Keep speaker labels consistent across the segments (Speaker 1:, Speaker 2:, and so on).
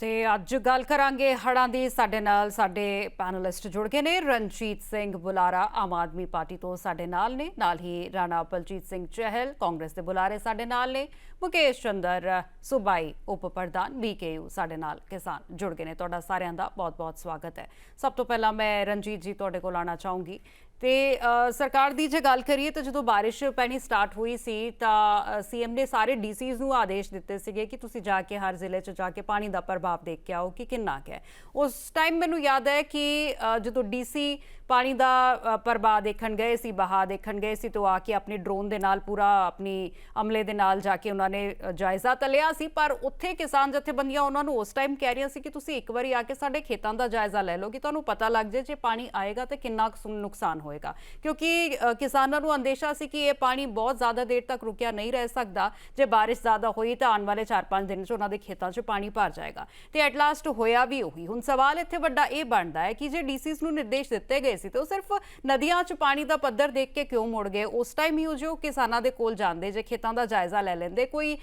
Speaker 1: ਤੇ ਅੱਜ ਗੱਲ ਕਰਾਂਗੇ ਹੜ੍ਹਾਂ ਦੀ। ਸਾਡੇ ਨਾਲ ਸਾਡੇ ਪੈਨਲਿਸਟ ਜੁੜ ਗਏ ਨੇ। ਰਣਜੀਤ ਸਿੰਘ ਬੁਲਾਰਾ ਆਮ ਆਦਮੀ ਪਾਰਟੀ ਤੋਂ ਸਾਡੇ ਨਾਲ ਨੇ। ਨਾਲ ਹੀ ਰਾਣਾ ਬਲਜੀਤ ਸਿੰਘ ਚਹਿਲ ਕਾਂਗਰਸ ਦੇ ਬੁਲਾਰੇ ਸਾਡੇ ਨਾਲ ਨੇ। ਮੁਕੇਸ਼ ਚੰਦਰ ਸੁਬਾਈ ਉਪ ਪ੍ਰਧਾਨ ਬੀਕੇਯੂ ਸਾਡੇ ਨਾਲ ਕਿਸਾਨ ਜੁੜ ਗਏ ਨੇ। ਤੁਹਾਡਾ ਸਾਰਿਆਂ ਦਾ ਬਹੁਤ-ਬਹੁਤ ਸਵਾਗਤ ਹੈ। ਸਭ ਤੋਂ ਪਹਿਲਾਂ ਮੈਂ ਰਣਜੀਤ ਜੀ, ਤੁਹਾਡੇ ਕੋਲ ਆਣਾ ਚਾਹੂੰਗੀ। ਤੇ ਸਰਕਾਰ ਦੀ ਜੇ ਗੱਲ ਕਰੀਏ ਤਾਂ ਜਦੋਂ ਬਾਰਿਸ਼ ਪੈਣੀ ਸਟਾਰਟ ਹੋਈ ਸੀ ਤਾਂ ਸੀਐਮ ਨੇ ਸਾਰੇ ਡੀਸੀਜ਼ ਨੂੰ ਆਦੇਸ਼ ਦਿੱਤੇ ਸੀਗੇ ਕਿ ਤੁਸੀਂ ਜਾ ਕੇ ਹਰ ਜ਼ਿਲ੍ਹੇ 'ਚ ਜਾ ਕੇ ਪਾਣੀ ਦਾ ਪ੍ਰਭਾਵ ਦੇਖ ਕੇ ਆਓ ਕਿ ਕਿੰਨਾ ਕੁ ਹੈ। ਉਸ ਟਾਈਮ ਮੈਨੂੰ ਯਾਦ ਹੈ ਕਿ ਅ, ਜਦੋਂ ਡੀਸੀ ਪਾਣੀ ਦਾ ਪ੍ਰਭਾਵ ਦੇਖਣ ਗਏ ਸੀ ਬਹਾ ਦੇਖਣ ਗਏ ਸੀ ਤਾਂ ਆ ਕੇ ਆਪਣੇ ਡਰੋਨ ਦੇ ਨਾਲ ਪੂਰਾ ਆਪਣੀ ਅਮਲੇ ਦੇ ਨਾਲ ਜਾ ਕੇ ਉਹਨਾਂ ਨੇ ਜਾਇਜ਼ਾ ਤਾਂ ਲਿਆ ਸੀ ਪਰ ਉੱਥੇ ਕਿਸਾਨ ਜਥੇਬੰਦੀਆਂ ਉਹਨਾਂ ਨੂੰ ਉਸ ਟਾਈਮ ਕਹਿ ਰਹੀਆਂ ਸੀ ਕਿ ਤੁਸੀਂ ਇੱਕ ਵਾਰੀ ਆ ਕੇ ਸਾਡੇ ਖੇਤਾਂ ਦਾ ਜਾਇਜ਼ਾ ਲੈ ਲਓ ਕਿ ਤੁਹਾਨੂੰ ਪਤਾ ਲੱਗ ਜਾਏ ਜੇ ਪਾਣੀ ਆਏਗਾ ਤਾਂ ਕਿੰਨਾ ਕੁ ਨੁਕਸਾਨ ਹੋਏਗਾ। ਕਿਉਂਕਿ ਕਿਸਾਨਾਂ ਨੂੰ ਅੰਦੇਸ਼ਾ ਸੀ ਕਿ ਇਹ ਪਾਣੀ ਬਹੁਤ ਜ਼ਿਆਦਾ ਦੇਰ ਤੱਕ ਰੁਕਿਆ ਨਹੀਂ ਰਹਿ ਸਕਦਾ। ਜੇ ਬਾਰਿਸ਼ ਜ਼ਿਆਦਾ ਹੋਈ ਤਾਂ ਆਉਣ ਵਾਲੇ 4-5 ਦਿਨ 'ਚ ਉਹਨਾਂ ਦੇ ਖੇਤਾਂ 'ਚ ਪਾਣੀ ਭਰ ਜਾਏਗਾ। ਤੇ ਐਟ ਲਾਸਟ ਹੋਇਆ ਵੀ ਉਹੀ। ਹੁਣ ਸਵਾਲ ਇੱਥੇ ਵੱਡਾ ਇਹ ਬਣਦਾ ਹੈ ਕਿ ਜੇ ਡੀਸੀਸ ਨੂੰ ਨਿਰਦੇਸ਼ ਦਿੱਤੇ ਗਏ ਸੀ, ਤੇ ਉਹ ਸਿਰਫ ਨਦੀਆਂ 'ਚ ਪਾਣੀ ਦਾ ਪੱਧਰ ਦੇਖ ਕੇ ਕਿਉਂ ਮੁੜ ਗਏ? ਉਸ ਟਾਈਮ ਹੀ ਉਹ ਜੋ ਕਿਸਾਨਾਂ ਦੇ ਕੋਲ ਜਾਂਦੇ, ਜੇ ਖੇਤਾਂ ਦਾ ਜਾਇਜ਼ਾ ਲੈ ਲੈਂਦੇ। ਕੋਈ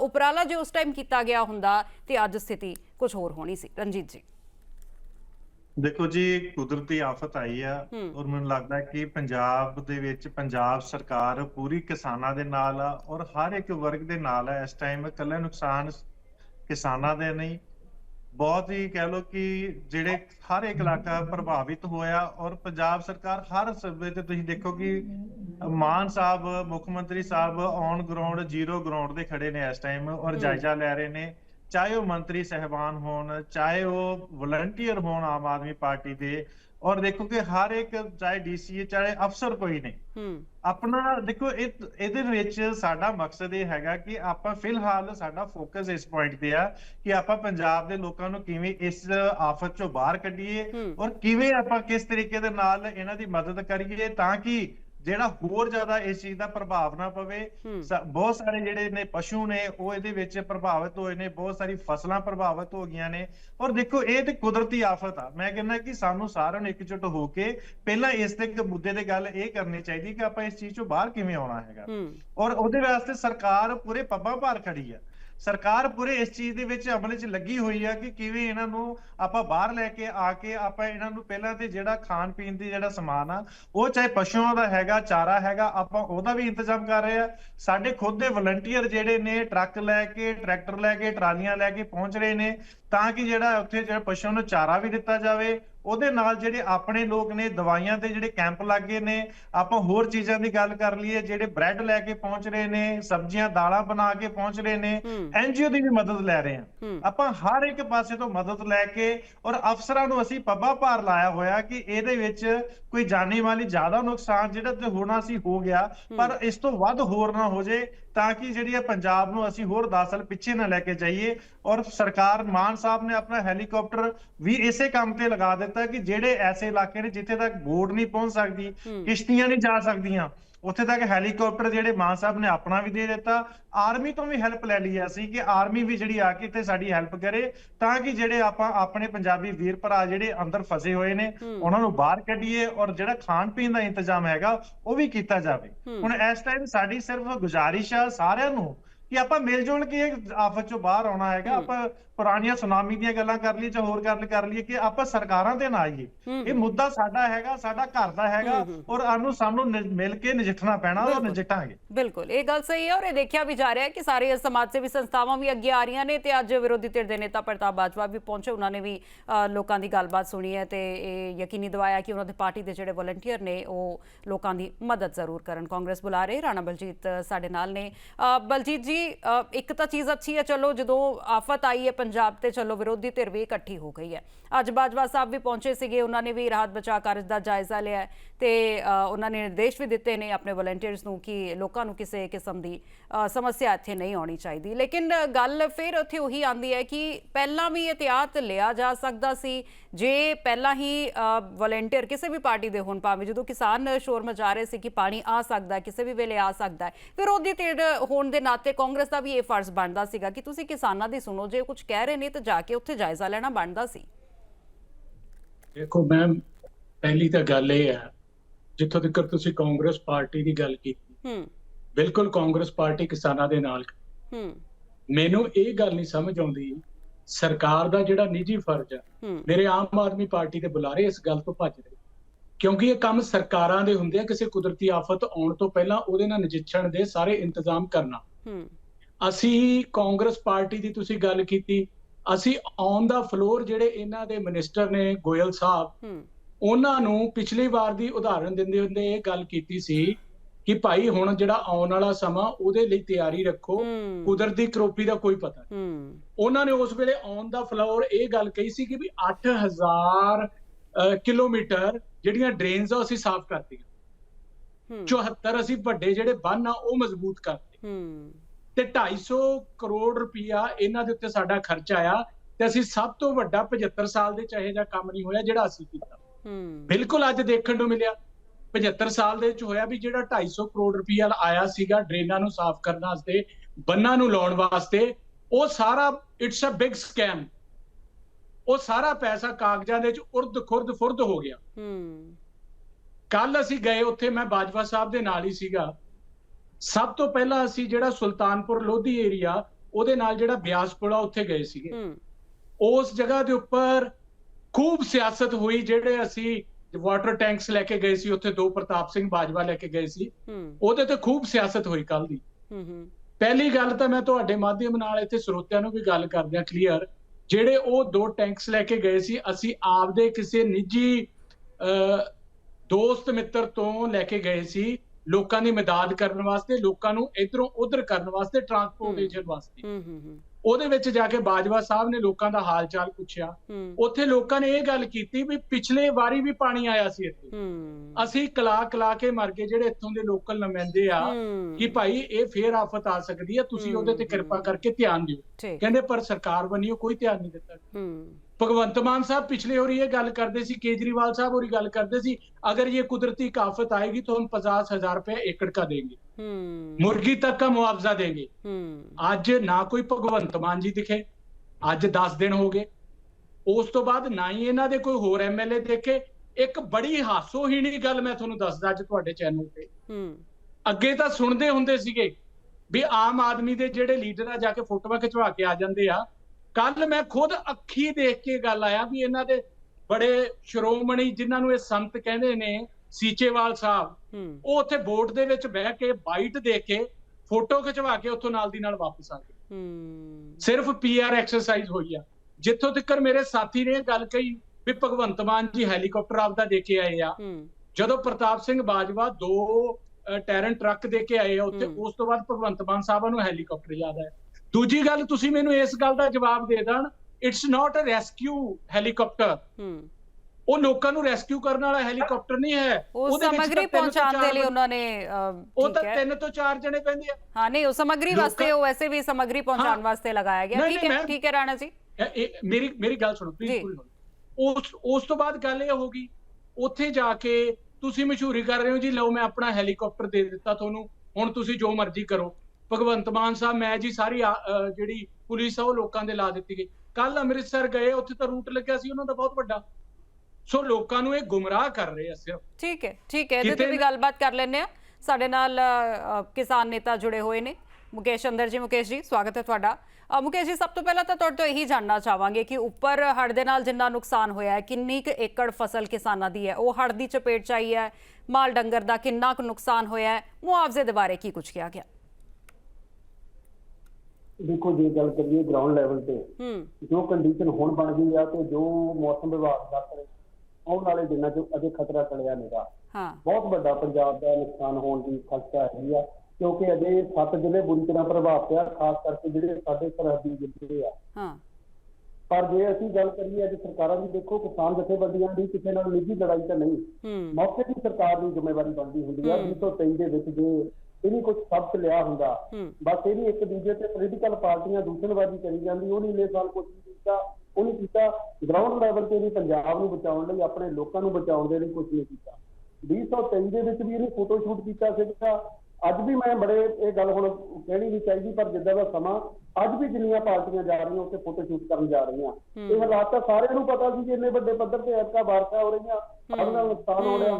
Speaker 1: ਉਪਰਾਲਾ ਜੇ ਉਸ ਟਾਈਮ ਕੀਤਾ ਗਿਆ ਹੁੰਦਾ, ਤੇ ਅੱਜ ਸਥਿਤੀ ਕੁਝ ਹੋਰ ਹੋਣੀ ਸੀ। ਰਣਜੀਤ ਜੀ।
Speaker 2: ਦੇਖੋ ਜੀ ਕੁਦਰਤੀ ਆਫਤ ਆਈ ਆ। ਔਰ ਮੈਨੂੰ ਲੱਗਦਾ ਕਿ ਪੰਜਾਬ ਦੇ ਵਿੱਚ ਪੰਜਾਬ ਸਰਕਾਰ ਪੂਰੀ ਕਿਸਾਨਾਂ ਦੇ ਨਾਲ ਆ ਔਰ ਹਰ ਇੱਕ ਵਰਗ ਦੇ ਨਾਲ ਹੈ ਇਸ ਟਾਈਮ ਇਕੱਲਾ ਨੁਕਸਾਨ ਕਿਸਾਨਾਂ ਦੇ ਨਹੀਂ ਬਹੁਤ ਹੀ ਕਹਿ ਲੋ ਕਿ ਜਿਹੜੇ ਹਰ ਇੱਕ ਇਲਾਕਾ ਪ੍ਰਭਾਵਿਤ ਹੋਇਆ ਔਰ ਪੰਜਾਬ ਸਰਕਾਰ ਹਰ ਸੂਬੇ ਤੇ ਤੁਸੀਂ ਦੇਖੋ ਕਿ ਮਾਨ ਸਾਹਿਬ ਮੁੱਖ ਮੰਤਰੀ ਸਾਹਿਬ ਔਨ ਗਰਾਊਂਡ ਜ਼ੀਰੋ ਗਰਾਊਂਡ ਤੇ ਖੜੇ ਨੇ ਇਸ ਟਾਈਮ ਔਰ। ਜਾਇਜ਼ਾ ਲੈ ਰਹੇ ਨੇ ਚਾਹੇ ਉਹ ਮੰਤਰੀ ਸਹਿਬਾਨ ਹੋਣ ਚਾਹੇ ਉਹ ਵਲੰਟੀਅਰ ਹੋਣ ਆਮ ਆਦਮੀ ਪਾਰਟੀ ਦੇ ਔਰ ਦੇਖੋ ਕਿ ਹਰ ਇੱਕ ਚਾਹੇ ਡੀਸੀ ਚਾਹੇ ਅਫਸਰ ਕੋਈ ਨਹੀਂ
Speaker 1: ਹੂੰ
Speaker 2: ਆਪਣਾ ਦੇਖੋ ਇਹ ਇਹਦੇ ਵਿੱਚ ਸਾਡਾ ਮਕਸਦ ਇਹ ਹੈਗਾ ਕਿ ਆਪਾਂ ਫਿਲਹਾਲ ਸਾਡਾ ਫੋਕਸ ਇਸ ਪੁਆਇੰਟ ਤੇ ਆ ਕਿ ਆਪਾਂ ਪੰਜਾਬ ਦੇ ਲੋਕਾਂ ਨੂੰ ਕਿਵੇਂ ਇਸ ਆਫਤ ਚੋਂ ਬਾਹਰ ਕੱਢੀਏ। ਔਰ ਕਿਵੇਂ ਆਪਾਂ ਕਿਸ ਤਰੀਕੇ ਦੇ ਨਾਲ ਇਹਨਾਂ ਦੀ ਮਦਦ ਕਰੀਏ ਤਾਂ ਕਿ ਜਿਹੜਾ ਹੋਰ ਜ਼ਿਆਦਾ ਇਸ ਚੀਜ਼ ਦਾ ਪ੍ਰਭਾਵ ਨਾ ਪਵੇ ਬਹੁਤ ਸਾਰੇ ਜਿਹੜੇ ਨੇ ਪਸ਼ੂ ਨੇ ਉਹ ਇਹਦੇ ਵਿੱਚ ਪ੍ਰਭਾਵਿਤ ਹੋਏ ਨੇ ਬਹੁਤ ਸਾਰੀ ਫਸਲਾਂ ਪ੍ਰਭਾਵਿਤ ਹੋ ਗਈਆਂ ਨੇ। ਔਰ ਦੇਖੋ ਇਹ ਤੇ ਕੁਦਰਤੀ ਆਫਤ ਆ। ਮੈਂ ਕਹਿੰਦਾ ਕਿ ਸਾਨੂੰ ਸਾਰਿਆਂ ਨੂੰ ਇਕਜੁੱਟ ਹੋ ਕੇ ਪਹਿਲਾਂ ਇਸ ਤੇ ਇੱਕ ਮੁੱਦੇ ਤੇ ਗੱਲ ਇਹ ਕਰਨੀ ਚਾਹੀਦੀ ਕਿ ਆਪਾਂ ਇਸ ਚੀਜ਼ ਚੋਂ ਬਾਹਰ ਕਿਵੇਂ ਆਉਣਾ ਹੈਗਾ। ਔਰ ਉਹਦੇ ਵਾਸਤੇ ਸਰਕਾਰ ਪੂਰੇ ਪੱਬਾਂ ਭਾਰ ਖੜੀ ਆ। ਸਰਕਾਰ ਪੂਰੇ ਇਸ ਚੀਜ਼ ਦੇ ਵਿੱਚ ਅਮਲ 'ਚ ਲੱਗੀ ਹੋਈ ਹੈ ਕਿ ਕਿਵੇਂ ਇਹਨਾਂ ਨੂੰ ਆਪਾਂ ਬਾਹਰ ਲੈ ਕੇ ਆ ਕੇ ਆਪਾਂ ਇਹਨਾਂ ਨੂੰ ਪਹਿਲਾਂ ਤੇ ਜਿਹੜਾ ਖਾਣ ਪੀਣ ਦੀ ਜਿਹੜਾ ਸਮਾਨ ਆ, ਉਹ ਚਾਹੇ ਪਸ਼ੂਆਂ ਦਾ ਹੈਗਾ, ਚਾਰਾ ਹੈਗਾ, ਆਪਾਂ ਉਹਦਾ ਵੀ ਇੰਤਜ਼ਾਮ ਕਰ ਰਹੇ ਆ। ਸਾਡੇ ਖੁਦ ਦੇ ਵਲੰਟੀਅਰ ਜਿਹੜੇ ਨੇ, ਟਰੱਕ ਲੈ ਕੇ, ਟਰੈਕਟਰ ਲੈ ਕੇ, ਟਰਾਲੀਆਂ ਲੈ ਕੇ ਪਹੁੰਚ ਰਹੇ ਨੇ। ਤਾਂ ਕਿ ਜਿਹੜਾ ਉੱਥੇ ਜਿਹੜਾ ਪਸ਼ੂਆਂ ਨੂੰ ਚਾਰਾ ਵੀ ਦਿੱਤਾ ਜਾਵੇ ਉਹਦੇ ਨਾਲ ਜਿਹੜੇ ਆਪਣੇ ਲੋਕ ਨੇ ਦਵਾਈਆਂ ਦੇ ਜਿਹੜੇ ਕੈਂਪ ਲੱਗੇ ਨੇ ਆਪਾਂ ਹੋਰ ਚੀਜ਼ਾਂ ਦੀ ਗੱਲ ਕਰ ਲਈਏ ਜਿਹੜੇ ਬ੍ਰੈਡ ਲੈ ਕੇ ਪਹੁੰਚ ਰਹੇ ਨੇ ਸਬਜ਼ੀਆਂ ਦਾਲਾਂ ਬਣਾ ਕੇ ਪਹੁੰਚ ਰਹੇ ਨੇ। ਐਨਜੀਓ ਦੀ ਵੀ ਮਦਦ ਲੈ ਰਹੇ ਹੂੰ। ਆਪਾਂ ਹਰ ਇੱਕ ਪਾਸੇ ਤੋਂ ਮਦਦ ਲੈ ਕੇ ਔਰ ਅਫਸਰਾਂ ਨੂੰ ਅਸੀਂ ਪੱਬਾ ਭਾਰ ਲਾਇਆ ਹੋਇਆ ਕਿ ਇਹਦੇ ਵਿੱਚ ਕੋਈ ਜਾਨੀ ਮਾਲੀ ਜ਼ਿਆਦਾ ਨੁਕਸਾਨ ਜਿਹੜਾ ਤੇ ਹੋਣਾ ਸੀ ਹੋ ਗਿਆ ਪਰ ਇਸ ਤੋਂ ਵੱਧ ਹੋਰ ਨਾ ਹੋ ਜੇ ਤਾਂ ਕਿ ਜਿਹੜੀ ਇਹ ਪੰਜਾਬ ਨੂੰ ਅਸੀਂ ਹੋਰ 10 ਸਾਲ ਪਿੱਛੇ ਨਾ ਲੈ ਕੇ ਜਾਈਏ ਔਰ ਸਰਕਾਰ ਮਾਨ ਸਾਹਿਬ ਨੇ ਆਪਣਾ ਹੈਲੀਕਾਪਟਰ ਵੀ ਇਸੇ ਕੰਮ ਤੇ ਲਗਾ ਦਿੱਤਾ ਕਿ ਜਿਹੜੇ ਐਸੇ ਇਲਾਕੇ ਨੇ ਜਿੱਥੇ ਤੱਕ ਬੋਟ ਨਹੀਂ ਪਹੁੰਚ ਸਕਦੀ
Speaker 1: ਹੂੰ।
Speaker 2: ਕਿਸ਼ਤੀਆਂ ਨਹੀਂ ਜਾ ਸਕਦੀਆਂ ਉੱਥੇ ਤੱਕ ਹੈਲੀਕਾਪਟਰ ਜਿਹੜੇ ਮਾਨ ਸਾਹਿਬ ਨੇ ਆਪਣਾ ਵੀ ਦੇ ਦਿੱਤਾ ਆਰਮੀ ਤੋਂ ਵੀ ਹੈਲਪ ਲੈ ਲਈ ਅਸੀਂ ਕਿ ਆਰਮੀ ਵੀ ਜਿਹੜੀ ਆ ਕੇ ਇੱਥੇ ਸਾਡੀ ਹੈਲਪ ਕਰੇ ਤਾਂ ਕਿ ਜਿਹੜੇ ਆਪਾਂ ਆਪਣੇ ਪੰਜਾਬੀ ਵੀਰ ਭਰਾ ਜਿਹੜੇ ਅੰਦਰ ਫਸੇ ਹੋਏ ਨੇ। ਉਹਨਾਂ ਨੂੰ ਬਾਹਰ ਕੱਢੀਏ ਔਰ ਜਿਹੜਾ ਖਾਣ ਪੀਣ ਦਾ ਇੰਤਜ਼ਾਮ ਹੈਗਾ ਉਹ ਵੀ ਕੀਤਾ ਜਾਵੇ। ਹੁਣ ਇਸ ਟਾਈਮ ਸਾਡੀ ਸਿਰਫ ਗੁਜ਼ਾਰਿਸ਼ ਆ ਸਾਰਿਆਂ ਨੂੰ ਕਿ ਆਪਾਂ ਮਿਲ ਜੁਲ ਕੇ ਆਫਤ ਚੋਂ ਬਾਹਰ ਆਉਣਾ ਹੈਗਾ। ਆਪਾਂ ਪੁਰਾਣੀਆਂ ਸੁਨਾਮੀ ਦੀਆਂ ਗੱਲਾਂ ਕਰ ਲਈਏ ਜਾਂ ਹੋਰ ਗੱਲ ਕਰ ਲਈਏ ਕਿ ਆਪਾਂ ਸਰਕਾਰਾਂ ਤੇ ਨਾ ਆਈਏ। ਇਹ ਮੁੱਦਾ ਸਾਡਾ ਹੈਗਾ ਸਾਡਾ ਘਰ ਦਾ ਹੈਗਾ। ਔਰ ਸਾਨੂੰ ਸਾਨੂੰ ਮਿਲ ਕੇ ਨਜਿੱਠਣਾ ਪੈਣਾ ਔਰ। ਨਜਿੱਠਾਂਗੇ
Speaker 1: ਬਿਲਕੁਲ ਇਹ ਗੱਲ ਸਹੀ ਹੈ ਔਰ ਇਹ ਦੇਖਿਆ ਵੀ ਜਾ ਰਿਹਾ ਹੈ ਕਿ ਸਾਰੇ ਸਮਾਜ ਸੇਵੀ ਸੰਸਥਾਵਾਂ ਵੀ ਅੱਗੇ ਆ ਰਹੀਆਂ ਨੇ ਤੇ ਅੱਜ ਵਿਰੋਧੀ ਧਿਰ ਦੇ ਨੇਤਾ ਪ੍ਰਤਾਪ ਬਾਜਵਾ ਵੀ ਪਹੁੰਚੇ ਉਹਨਾਂ ਨੇ ਵੀ ਲੋਕਾਂ ਦੀ ਗੱਲਬਾਤ ਸੁਣੀ ਹੈ ਤੇ ਇਹ ਯਕੀਨੀ ਦਿਵਾਇਆ ਕਿ ਉਹਨਾਂ ਦੇ ਪਾਰਟੀ ਦੇ ਜਿਹੜੇ ਵਲੰਟੀਅਰ ਨੇ ਉਹ ਲੋਕਾਂ ਦੀ ਮਦਦ ਜ਼ਰੂਰ ਕਰਨ ਕਾਂਗਰਸ ਬੁਲਾ ਰਹੇ ਰਾਣਾ ਬਲਜੀਤ ਸਾਡੇ ਨਾਲ ਨੇ ਬਲਜੀਤ ਜੀ ਇੱਕ ਤਾਂ ਚੀਜ਼ ਅੱਛੀ ਹੈ ਚਲੋ ਜਦੋਂ ਆਫਤ ਆਈ ਹੈ ਪੰਜਾਬ ਤੇ ਚਲੋ ਵਿਰੋਧੀ ਧਿਰ ਵੀ ਇਕੱਠੀ ਹੋ ਗਈ ਹੈ। ਅੱਜ ਬਾਜਵਾ ਸਾਹਿਬ ਵੀ ਪਹੁੰਚੇ ਸੀਗੇ, ਉਹਨਾਂ ਨੇ ਵੀ ਰਾਹਤ ਬਚਾਅ ਕਾਰਜ ਦਾ ਜਾਇਜ਼ਾ ਲਿਆ ਹੈ ਤੇ ਉਹਨਾਂ ਨੇ ਨਿਰਦੇਸ਼ ਵੀ ਦਿੱਤੇ ਨੇ ਆਪਣੇ ਵਲੰਟੀਅਰਸ ਨੂੰ ਕਿ ਲੋਕਾਂ ਨੂੰ ਕਿਸੇ ਕਿਸਮ ਦੀ ਸਮੱਸਿਆ ਇੱਥੇ ਨਹੀਂ ਆਉਣੀ ਚਾਹੀਦੀ। ਲੇਕਿਨ ਗੱਲ ਫਿਰ ਉੱਥੇ ਉਹੀ ਆਂਦੀ ਹੈ ਕਿ ਪਹਿਲਾਂ ਵੀ ਇhtiyat ਲਿਆ ਜਾ ਸਕਦਾ ਸੀ ਜੇ ਪਹਿਲਾਂ ਹੀ ਵਲੰਟੀਅਰ ਕਿਸੇ ਵੀ ਪਾਰਟੀ ਦੇ ਹੋਣ ਭਾਵੇਂ ਜਦੋਂ ਕਿਸਾਨ ਸ਼ੋਰ ਮਚਾ ਰਹੇ ਸੀ ਕਿ ਪਾਣੀ ਆ ਸਕਦਾ ਕਿਸੇ ਵੀ ਵੇਲੇ ਆ ਸਕਦਾ ਹੈ ਵਿਰੋਧੀ ਧਿਰ ਹੋਣ ਦੇ ਨਾਤੇ ਕਾਂਗਰਸ ਦਾ ਵੀ ਇਹ ਫਰਜ਼ ਬਣਦਾ ਸੀਗਾ ਕਿ ਤੁਸੀਂ ਕਿਸਾਨਾਂ ਦੀ ਸੁਣੋ ਜੇ ਕੁਝ ਕਹਿ ਰਹੇ ਨੇ ਤਾਂ ਜਾ ਕੇ ਉੱਥੇ ਜਾਇਜ਼ਾ ਲੈਣਾ ਬਣਦਾ ਸੀ।
Speaker 3: ਦੇਖੋ ਮੈਮ ਪਹਿਲੀ ਤਾਂ ਗੱਲ ਇਹ ਹੈ ਜਿੱਥੋਂ ਤੱਕ ਤੁਸੀਂ ਕਾਂਗਰਸ ਪਾਰਟੀ ਦੀ ਗੱਲ ਕੀਤੀ
Speaker 1: ਹੂੰ।
Speaker 3: ਬਿਲਕੁਲ ਕਾਂਗਰਸ ਪਾਰਟੀ ਕਿਸਾਨਾਂ ਦੇ ਨਾਲ
Speaker 1: ਹੂੰ।
Speaker 3: ਮੈਨੂੰ ਇਹ ਗੱਲ ਨਹੀਂ ਸਮਝ ਆਉਂਦੀ ਸਰਕਾਰ ਦਾ ਜਿਹੜਾ ਨਿੱਜੀ ਫਰਜ਼ ਹੈ
Speaker 1: ਹੂੰ।
Speaker 3: ਮੇਰੇ ਆਮ ਆਦਮੀ ਪਾਰਟੀ ਦੇ ਬੁਲਾਰੇ ਇਸ ਗੱਲ ਤੋਂ ਭੱਜ ਰਹੇ। ਕਿਉਂਕਿ ਇਹ ਕੰਮ ਸਰਕਾਰਾਂ ਦੇ ਹੁੰਦੇ ਆ ਕਿਸੇ ਕੁਦਰਤੀ ਆਫਤ ਆਉਣ ਤੋਂ ਪਹਿਲਾਂ ਉਹਦੇ ਨਾਲ ਨਜਿੱਠਣ ਦੇ ਸਾਰੇ ਇੰਤਜ਼ਾਮ ਕਰਨਾ। ਅਸੀਂ ਕਾਂਗਰਸ ਪਾਰਟੀ ਦੀ ਤੁਸੀਂ ਗੱਲ ਕੀਤੀ ਅਸੀਂ ਔਨ ਦਾ ਫਲੋਰ ਜਿਹੜੇ ਇਹਨਾਂ ਦੇ ਮਿਨਿਸਟਰ ਨੇ ਗੋਇਲ ਸਾਹਿਬ ਉਹਨਾਂ ਨੂੰ ਪਿਛਲੀ ਵਾਰ ਦੀ ਉਦਾਹਰਣ ਦਿੰਦੇ ਹੁੰਦੇ ਇਹ ਗੱਲ ਕੀਤੀ ਸੀ ਕਿ ਭਾਈ ਹੁਣ ਜਿਹੜਾ ਆਉਣ ਵਾਲਾ ਸਮਾਂ ਉਹਦੇ ਲਈ ਤਿਆਰੀ ਰੱਖੋ। ਕੁਦਰਤੀ ਕਰੋਪੀ ਦਾ ਕੋਈ ਪਤਾ ਨਹੀਂ। ਉਹਨਾਂ ਨੇ ਉਸ ਵੇਲੇ ਔਨ ਦਾ ਫਲੋਰ ਇਹ ਗੱਲ ਕਹੀ ਸੀ ਕਿ ਵੀ 8000 ਅਹ, ਕਿਲੋਮੀਟਰ ਜਿਹੜੀਆਂ ਡਰੇਨਸ ਆ ਅਸੀਂ ਸਾਫ਼ ਕਰਤੀਆਂ।
Speaker 1: ਹੂੰ।
Speaker 3: 74 ਅਸੀਂ ਵੱਡੇ ਜਿਹੜੇ ਬੰਨ ਆ ਉਹ ਮਜ਼ਬੂਤ ਕਰਤੇ। ਤੇ 250 ਕਰੋੜ ਰੁਪਇਆ ਇਹਨਾਂ ਦੇ ਉੱਤੇ ਸਾਡਾ ਖਰਚ ਆਇਆ ਤੇ ਅਸੀਂ ਸਭ ਤੋਂ ਵੱਡਾ 75 ਸਾਲ ਦੇ ਚਾਹੇ ਜਾਂ ਕੰਮ ਨਹੀਂ ਹੋਇਆ ਜਿਹੜਾ ਅਸੀਂ ਕੀਤਾ। ਬਿਲਕੁਲ ਅੱਜ ਦੇਖਣ ਨੂੰ ਮਿਲਿਆ। 75 ਸਾਲ ਦੇ ਵਿੱਚ ਹੋਇਆ ਵੀ ਜਿਹੜਾ 250 ਕਰੋੜ ਰੁਪਇਆ ਆਇਆ ਸੀਗਾ ਡਰੇਨਾਂ ਨੂੰ ਸਾਫ਼ ਕਰਨ ਵਾਸਤੇ ਬੰਨਾਂ ਨੂੰ ਲਾਉਣ ਵਾਸਤੇ ਉਹ ਸਾਰਾ ਇਟਸ ਅ ਬਿਗ ਸਕੈਮ ਉਹ ਸਾਰਾ ਪੈਸਾ ਕਾਗਜ਼ਾਂ ਦੇ ਵਿੱਚ ਉਰਦ ਖੁਰਦ ਫੁਰਦ ਹੋ ਗਿਆ।
Speaker 1: ਹੂੰ।
Speaker 3: ਕੱਲ ਅਸੀਂ ਗਏ ਉੱਥੇ ਮੈਂ ਬਾਜਵਾ ਸਾਹਿਬ ਦੇ ਨਾਲ ਹੀ ਸੀਗਾ। ਸਭ ਤੋਂ ਪਹਿਲਾਂ ਅਸੀਂ ਜਿਹੜਾ ਸੁਲਤਾਨਪੁਰ ਲੋਧੀ ਏਰੀਆ ਉਹਦੇ ਨਾਲ ਜਿਹੜਾ ਬਿਆਸ ਪੁਲ ਆ ਉੱਥੇ ਗਏ ਸੀਗੇ।
Speaker 1: ਹੂੰ।
Speaker 3: ਉਸ ਜਗ੍ਹਾ ਦੇ ਉੱਪਰ ਖੂਬ ਸਿਆਸਤ ਹੋਈ ਜਿਹੜੇ ਅਸੀਂ ਵਾਟਰ ਟੈਂਕਸ ਲੈ ਕੇ ਗਏ ਸੀ ਉੱਥੇ ਦੋ ਪ੍ਰਤਾਪ ਸਿੰਘ ਬਾਜਵਾ ਲੈ ਕੇ ਗਏ ਸੀ। ਉਹਦੇ ਤੇ ਖੂਬ ਸਿਆਸਤ ਹੋਈ ਕੱਲ ਦੀ।
Speaker 1: ਹੂੰ ਹੂੰ।
Speaker 3: ਪਹਿਲੀ ਗੱਲ ਤਾਂ ਮੈਂ ਤੁਹਾਡੇ ਮਾਧਿਅਮ ਨਾਲ ਇੱਥੇ ਸਰੋਤਿਆਂ ਨੂੰ ਵੀ ਗੱਲ ਕਰਦਿਆਂ ਕਲੀਅਰ ਜਿਹੜੇ ਉਹ ਦੋ ਟੈਂਕਸ ਲੈ ਕੇ ਗਏ ਸੀ ਅਸੀਂ ਆਪਦੇ ਕਿਸੇ ਨਿੱਜੀ ਦੋਸਤ ਮਿੱਤਰ ਤੋਂ ਲੈ ਕੇ ਗਏ ਸੀ ਲੋਕਾਂ ਦੀ ਮਦਦ ਕਰਨ ਵਾਸਤੇ ਲੋਕਾਂ ਨੂੰ ਇਧਰੋਂ ਉਧਰ ਕਰਨ ਵਾਸਤੇ ਟਰਾਂਸਪੋਰਟੇਸ਼ਨ ਵਾਸਤੇ।
Speaker 1: ਹੂੰ ਹੂੰ ਹੂੰ।
Speaker 3: ਉਹਦੇ ਵਿੱਚ ਜਾ ਕੇ ਬਾਜਵਾ ਸਾਹਿਬ ਨੇ ਲੋਕਾਂ ਦਾ ਹਾਲ ਚਾਲ ਪੁੱਛਿਆ। ਉੱਥੇ ਲੋਕਾਂ ਨੇ ਇਹ ਗੱਲ ਕੀਤੀ ਵੀ ਪਿਛਲੇ ਵਾਰੀ ਵੀ ਪਾਣੀ ਆਇਆ ਸੀ ਇੱਥੇ। ਅਸੀਂ ਕਲਾ ਕਲਾ ਕੇ ਮਰ ਗਏ ਜਿਹੜੇ ਇੱਥੋਂ ਦੇ ਲੋਕਲ ਨੁਮਾਇੰਦੇ ਆ ਕਿ ਭਾਈ ਇਹ ਫੇਰ ਆਫਤ ਆ ਸਕਦੀ ਹੈ ਤੁਸੀਂ ਉਹਦੇ ਤੇ ਕਿਰਪਾ। ਕਰਕੇ ਧਿਆਨ ਦਿਓ। ਕਹਿੰਦੇ ਪਰ ਸਰਕਾਰ ਬਣੀਓ ਕੋਈ ਧਿਆਨ ਨਹੀਂ ਦਿੱਤਾ।
Speaker 1: ਹੂੰ।
Speaker 3: ਭਗਵੰਤ ਮਾਨ ਸਾਹਿਬ ਪਿਛਲੇ ਹੋਰੀ ਇਹ ਗੱਲ ਕਰਦੇ ਸੀ ਕੇਜਰੀਵਾਲ ਸਾਹਿਬ ਹੋਰੀ ਗੱਲ ਕਰਦੇ ਸੀ अगर ये कुदरती आफत आएगी तो हम पचास हजार रुपए एकड़ का देंगे
Speaker 1: ਹੂੰ
Speaker 3: मुर्गी तक का मुआवजा देंगे
Speaker 1: ਹੂੰ
Speaker 3: ਅੱਜ ਨਾ ਕੋਈ ਭਗਵੰਤ ਮਾਨ ਜੀ ਦਿਖੇ ਅੱਜ 10 ਦਿਨ ਹੋ ਗਏ ਉਸ ਤੋਂ ਬਾਅਦ ਨਾ ਹੀ ਇਹਨਾਂ ਦੇ ਕੋਈ ਹੋਰ ਐਮਐਲਏ ਦੇਖੇ ਇੱਕ ਬੜੀ ਹਾਸੋਹੀਣੀ ਗੱਲ ਮੈਂ ਤੁਹਾਨੂੰ ਦੱਸਦਾ ਅੱਜ ਤੁਹਾਡੇ ਚੈਨਲ ਤੇ
Speaker 1: ਹੂੰ
Speaker 3: ਅੱਗੇ ਤਾਂ ਸੁਣਦੇ ਹੁੰਦੇ ਸੀਗੇ ਵੀ ਆਮ ਆਦਮੀ ਦੇ ਜਿਹੜੇ ਲੀਡਰ ਆ ਜਾ ਕੇ ਫੋਟੋਆਂ ਖਿਚਵਾ ਕੇ ਆ ਜਾਂਦੇ ਆ ਕੱਲ ਮੈਂ ਖੁਦ ਅੱਖੀ ਦੇਖ ਕੇ ਗੱਲ ਆਇਆ ਵੀ ਇਹਨਾਂ ਦੇ ਬੜੇ ਸ਼੍ਰੋਮਣੀ ਜਿਨ੍ਹਾਂ ਨੂੰ ਇਹ ਸੰਤ ਕਹਿੰਦੇ ਨੇ ਸੀਚੇਵਾਲ ਸਾਹਿਬ ਉਹ ਉੱਥੇ ਬੋਟ ਦੇ ਵਿੱਚ ਬਹਿ ਕੇ ਬਾਈਟ ਦੇ ਕੇ ਫੋਟੋ ਖਿਚਵਾ ਕੇ ਉੱਥੋਂ ਨਾਲ ਦੀ ਨਾਲ ਵਾਪਸ ਆ ਗਏ। ਸਿਰਫ ਪੀਆਰ ਐਕਸਰਸਾਈਜ਼ ਹੋਈ ਆ। ਜਿੱਥੋਂ ਤੱਕ ਮੇਰੇ ਸਾਥੀ ਨੇ ਗੱਲ ਕਹੀ ਵੀ ਭਗਵੰਤ ਮਾਨ ਜੀ ਹੈਲੀਕਾਪਟਰ ਆਪਦਾ ਦੇ ਕੇ ਆਏ ਆ। ਜਦੋਂ ਪ੍ਰਤਾਪ ਸਿੰਘ ਬਾਜਵਾ ਦੋ ਟੈਰਨ ਟਰੱਕ ਦੇ ਕੇ ਆਏ ਆ ਉੱਥੇ। ਉਸ ਤੋਂ ਬਾਅਦ ਭਗਵੰਤ ਮਾਨ ਸਾਹਿਬਾਂ ਨੂੰ ਹੈਲੀਕਾਪਟਰ ਯਾਦ ਆਇਆ। ਦੂਜੀ ਗੱਲ ਤੁਸੀਂ ਮੈਨੂੰ ਇਸ ਗੱਲ ਦਾ ਜਵਾਬ ਦੇ ਦੇਣ it's not a rescue helicopter
Speaker 1: ਹੂੰ।
Speaker 3: ਉਹ ਲੋਕਾਂ ਨੂੰ ਰੈਸਕਿਊ ਕਰਨ ਵਾਲਾ ਹੈਲੀਕਾਪਟਰ ਨਹੀਂ ਹੈ।
Speaker 1: ਉਹ
Speaker 3: ਉਹਦੇ ਵਿੱਚ
Speaker 1: ਸਮਗਰੀ ਪਹੁੰਚਾਉਣ ਦੇ ਲਈ ਉਹਨਾਂ ਨੇ
Speaker 3: ਉਹ ਤਾਂ ਤਿੰਨ ਤੋਂ ਚਾਰ ਜਣੇ ਪੈਂਦੇ ਆ।
Speaker 1: ਹਾਂ ਨਹੀਂ ਉਹ ਸਮਗਰੀ ਵਾਸਤੇ ਉਹ ਵੈਸੇ ਵੀ ਸਮਗਰੀ ਪਹੁੰਚਾਉਣ। ਵਾਸਤੇ ਲਗਾਇਆ ਗਿਆ। ਠੀਕ ਹੈ ਠੀਕ ਹੈ ਰਾਣਾ ਜੀ।
Speaker 3: ਮੇਰੀ ਮੇਰੀ ਗੱਲ ਸੁਣੋ। ਪਲੀਜ਼ ਪੂਰੀ ਉਸ ਉਸ ਤੋਂ ਬਾਅਦ ਗੱਲ ਇਹ ਹੋ ਗਈ ਉੱਥੇ ਜਾ ਕੇ ਤੁਸੀਂ ਮਸ਼ਹੂਰੀ ਕਰ ਰਹੇ ਹੋ ਜੀ ਲਓ ਮੈਂ ਆਪਣਾ ਹੈਲੀਕਾਪਟਰ ਦੇ ਦਿੱਤਾ ਤੁਹਾਨੂੰ ਹੁਣ ਤੁਸੀਂ ਜੋ ਮਰਜ਼ੀ ਕਰੋ। ਭਗਵੰਤ ਮਾਨ ਸਾਹਿਬ ਮੈਂ ਜੀ ਸਾਰੀ ਜਿਹੜੀ ਪੁਲਿਸ ਆ ਉਹ ਲੋਕਾਂ ਦੇ ਲਾ ਦਿੱਤੀ ਗਈ। ਕੱਲ ਅੰਮ੍ਰਿਤਸਰ ਗਏ ਉੱਥੇ ਤਾਂ ਰੂਟ ਲੱਗਿਆ ਸੀ ਉਹਨਾਂ ਦਾ ਬਹੁਤ ਵੱਡਾ। ਸੋ ਲੋਕਾਂ ਨੂੰ ਇਹ ਗੁੰਮਰਾਹ ਕਰ ਰਹੇ ਆ ਸਿਰਫ।
Speaker 1: ਠੀਕ ਹੈ ਠੀਕ ਹੈ ਇਹਦੇ ਤੇ ਵੀ ਗੱਲਬਾਤ ਕਰ ਲੈਂਦੇ ਆ ਸਾਡੇ ਨਾਲ ਕਿਸਾਨ ਨੇਤਾ ਜੁੜੇ ਹੋਏ ਨੇ। ਮੁਕੇਸ਼ ਅੰਦਰ ਜੀ ਮੁਕੇਸ਼ ਜੀ ਸਵਾਗਤ ਹੈ ਤੁਹਾਡਾ। ਮੁਕੇਸ਼ ਜੀ ਸਭ ਤੋਂ ਪਹਿਲਾਂ ਤਾਂ ਤੁਹਾਡੇ ਤੋਂ ਇਹੀ ਜਾਣਨਾ ਚਾਹਾਂਗੇ ਕਿ ਉੱਪਰ ਹੜ੍ਹ ਦੇ ਨਾਲ ਜਿੰਨਾ ਨੁਕਸਾਨ ਹੋਇਆ ਹੈ ਕਿੰਨੀ ਕੁ ਏਕੜ ਫਸਲ ਕਿਸਾਨਾਂ ਦੀ ਹੈ? ਉਹ ਹੜ੍ਹ ਦੀ ਚਪੇਟ ਚ ਆਈ ਹੈ। ਮਾਲ ਡੰਗਰ ਦਾ ਕਿੰਨਾ ਕੁ ਨੁਕਸਾਨ ਹੋਇਆ ਹੈ? ਮੁਆਵਜ਼ੇ ਦੇ ਬਾਰੇ ਕੀ ਕੁਝ ਕਿਹਾ ਗਿਆ?
Speaker 4: ਦੇਖੋ ਜੇ ਗੱਲ ਕਰੀਏ ਗਰਾਊਂਡ ਲੈਵਲ ਤੇ ਜੋ ਕੰਡੀਸ਼ਨ ਹੁਣ ਬਣ ਗਈ ਆ ਤੇ ਜੋ ਮੌਸਮ ਵਿਭਾਗ ਦੱਸ ਰਿਹਾ ਆਉਣ ਵਾਲੇ ਦਿਨਾਂ 'ਚ ਅਜੇ ਖਤਰਾ ਟਲਿਆ ਨਹੀਂਗਾ
Speaker 1: ਹਾਂ।
Speaker 4: ਬਹੁਤ ਵੱਡਾ ਪੰਜਾਬ ਦਾ ਨੁਕਸਾਨ ਹੋਣ ਦੀ ਖਤਰਾ ਹੈਗੀ ਆ ਕਿਉਂਕਿ ਅਜੇ ਸੱਤ ਜ਼ਿਲ੍ਹੇ ਬੁਰੀ ਤਰ੍ਹਾਂ ਪ੍ਰਭਾਵਿਤ ਆ ਖਾਸ ਕਰਕੇ ਜਿਹੜੇ ਸਾਡੇ ਸਰਹੱਦੀ ਜ਼ਿਲ੍ਹੇ ਆ।
Speaker 1: ਹਾਂ।
Speaker 4: ਪਰ ਜੇ ਅਸੀਂ ਗੱਲ ਕਰੀਏ ਅੱਜ ਸਰਕਾਰਾਂ ਦੀ ਦੇਖੋ ਕਿਸਾਨ ਜਥੇਬੰਦੀਆਂ ਦੀ ਕਿਸੇ ਨਾਲ ਨਿੱਜੀ ਲੜਾਈ ਤਾਂ ਨਹੀਂ। ਮੌਕੇ ਦੀ ਸਰਕਾਰ ਦੀ ਜ਼ਿੰਮੇਵਾਰੀ ਬਣਦੀ ਹੁੰਦੀ ਆ
Speaker 1: ਹਮ।
Speaker 4: 2023 ਦੇ ਵਿੱਚ ਜੇ ਇਹਨੀ ਕੁਝ ਸਬਕ ਲਿਆ ਹੁੰਦਾ। ਬਸ ਇਹ ਵੀ ਇੱਕ ਦੂਜੇ ਤੇ ਪੋਲੀਟੀਕਲ ਪਾਰਟੀਆਂ ਦੂਸ਼ਣਬਾਜ਼ੀ ਕਰੀ ਜਾਂਦੀ ਉਹ ਨਹੀਂ ਇੰਨੇ ਸਾਲ ਕੁਝ ਨਹੀਂ ਕੀਤਾ ਉਹ ਨਹੀਂ ਕੀਤਾ। ਗਰਾਊਂਡ ਲੈਵਲ ਤੇ ਵੀ ਪੰਜਾਬ ਨੂੰ ਬਚਾਉਣ ਲਈ ਆਪਣੇ ਲੋਕਾਂ ਨੂੰ ਬਚਾਉਣ ਦੇ ਲਈ ਕੁਝ ਨਹੀਂ ਕੀਤਾ। 2023 ਦੇ ਵਿੱਚ ਵੀ ਇਹਨੇ ਫੋਟੋ ਸ਼ੂਟ ਕੀਤਾ ਸੀਗਾ ਅੱਜ ਵੀ ਮੈਂ ਬੜੇ ਇਹ ਗੱਲ ਹੁਣ ਕਹਿਣੀ ਨਹੀਂ ਚਾਹੀਦੀ ਪਰ ਜਿੱਦਾਂ ਦਾ ਸਮਾਂ ਅੱਜ ਵੀ ਜਿੰਨੀਆਂ ਪਾਰਟੀਆਂ ਜਾ ਰਹੀਆਂ ਉੱਥੇ ਫੋਟੋ ਸ਼ੂਟ ਕਰਨ ਜਾ ਰਹੀਆਂ। ਇਹ ਹਾਲਾਤ ਤਾਂ ਸਾਰਿਆਂ ਨੂੰ ਪਤਾ ਸੀ ਕਿ ਇੰਨੇ ਵੱਡੇ ਪੱਧਰ ਤੇ ਐਤਕਾ ਬਾਰਸ਼ਾਂ ਹੋ ਰਹੀਆਂ ਸਭ ਨਾਲ ਨੁਕਸਾਨ ਹੋ ਰਿਹਾ।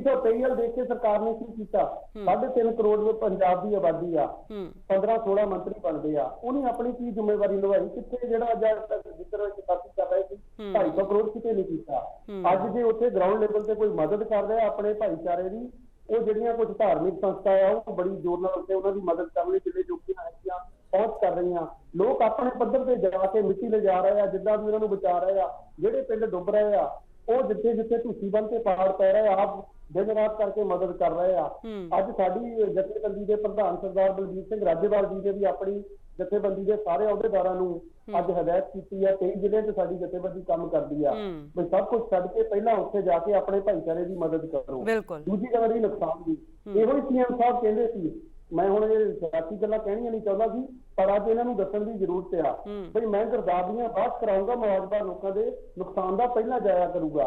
Speaker 4: 223 ਵਾਲ ਦੇਖ ਕੇ ਸਰਕਾਰ ਨੇ ਕੀ ਕੀਤਾ? ਸਾਢੇ ਤਿੰਨ ਕਰੋੜ ਦੇ ਪੰਜਾਬ ਦੀ ਆਬਾਦੀ ਆ।
Speaker 1: ਹੂੰ।
Speaker 4: 15 16 ਮੰਤਰੀ ਬਣਦੇ ਆ। ਉਹਨੇ ਆਪਣੀ ਕੀ ਜ਼ਿੰਮੇਵਾਰੀ ਨਿਭਾਈ? ਕਿੱਥੇ ਜਿਹੜਾ ਅੱਜ ਤੱਕ ਜ਼ਿਕਰ ਵਿੱਚ ਕਾਫੀ ਕਰ ਰਹੇ ਸੀ? 250 ਕਰੋੜ ਕਿਤੇ ਨਹੀਂ ਕੀਤਾ। ਅੱਜ ਜੇ ਉੱਥੇ ਗਰਾਊਂਡ ਲੈਵਲ ਤੇ ਕੋਈ ਮਦਦ ਕਰ ਰਿਹਾ ਆਪਣੇ ਭਾਈਚਾਰੇ ਦੀ ਉਹ ਜਿਹੜੀਆਂ ਕੁਝ ਧਾਰਮਿਕ ਸੰਸਥਾ ਆ ਉਹ ਬੜੀ ਜ਼ੋਰ ਨਾਲ ਉੱਥੇ ਉਹਨਾਂ ਦੀ ਮਦਦ ਕਰਨ ਲਈ ਜਿਹੜੇ ਜੋਗੀਆਂ ਹੈਗੀਆਂ ਪਹੁੰਚ ਕਰ ਰਹੀਆਂ। ਲੋਕ ਆਪਣੇ ਪੱਧਰ ਤੇ ਜਾ ਕੇ ਮਿੱਟੀ ਲਿਜਾ ਰਹੇ ਆ ਜਿੱਦਾਂ ਵੀ ਉਹਨਾਂ ਨੂੰ ਬਚਾ ਰਹੇ ਆ। ਜਿਹੜੇ ਪਿੰਡ ਡੁੱਬ ਰਹੇ ਆ ਉਹ ਜਿੱਥੇ ਜਿੱਥੇ ਧੂਸੀ ਬੰਨ ਤੇ ਪਹਾੜ ਪੈ ਰਹੇ ਆਪ ਦਿਨ ਰਾਤ ਕਰਕੇ ਮਦਦ ਕਰ ਰਹੇ ਆ। ਅੱਜ ਸਾਡੀ ਜਥੇਬੰਦੀ ਦੇ ਪ੍ਰਧਾਨ ਸਰਦਾਰ ਬਲਬੀਰ ਸਿੰਘ ਰਾਜੇਵਾਲ ਜੀ ਨੇ ਵੀ ਆਪਣੀ ਜਥੇਬੰਦੀ ਦੇ ਸਾਰੇ ਅਹੁਦੇਦਾਰਾਂ ਨੂੰ ਅੱਜ ਹਦਾਇਤ ਕੀਤੀ ਹੈ 23 ਜ਼ਿਲ੍ਹੇ 'ਚ ਸਾਡੀ ਜਥੇਬੰਦੀ ਕੰਮ ਕਰਦੀ ਆ। ਵੀ ਸਭ ਕੁਝ ਛੱਡ ਕੇ ਪਹਿਲਾਂ ਉੱਥੇ ਜਾ ਕੇ ਆਪਣੇ ਭਾਈਚਾਰੇ ਦੀ ਮਦਦ ਕਰੋ।
Speaker 1: ਬਿਲਕੁਲ।
Speaker 4: ਦੂਜੀ ਗੱਲ ਰਹੀ ਨੁਕਸਾਨ ਦੀ। ਇਹੋ ਹੀ ਸੀਐਮ ਸਾਹਿਬ ਕਹਿੰਦੇ ਸੀ ਮੈਂ ਹੁਣ ਇਹ ਸਿਆਸੀ ਗੱਲਾਂ ਕਹਿਣੀਆਂ ਨਹੀਂ ਚਾਹੁੰਦਾ ਸੀ ਪਰ ਅੱਜ ਇਹਨਾਂ ਨੂੰ ਦੱਸਣ ਦੀ ਜ਼ਰੂਰਤ ਆ। ਬਈ ਮੈਂ ਗਰਦਾਵਰੀਆਂ ਬਾਅਦ ਕਰਾਉਂਗਾ ਮੁਆਵਜ਼ਾ ਲੋਕਾਂ ਦੇ ਨੁਕਸਾਨ ਦਾ ਪਹਿਲਾਂ ਜਾਇਆ ਕਰੂਗਾ।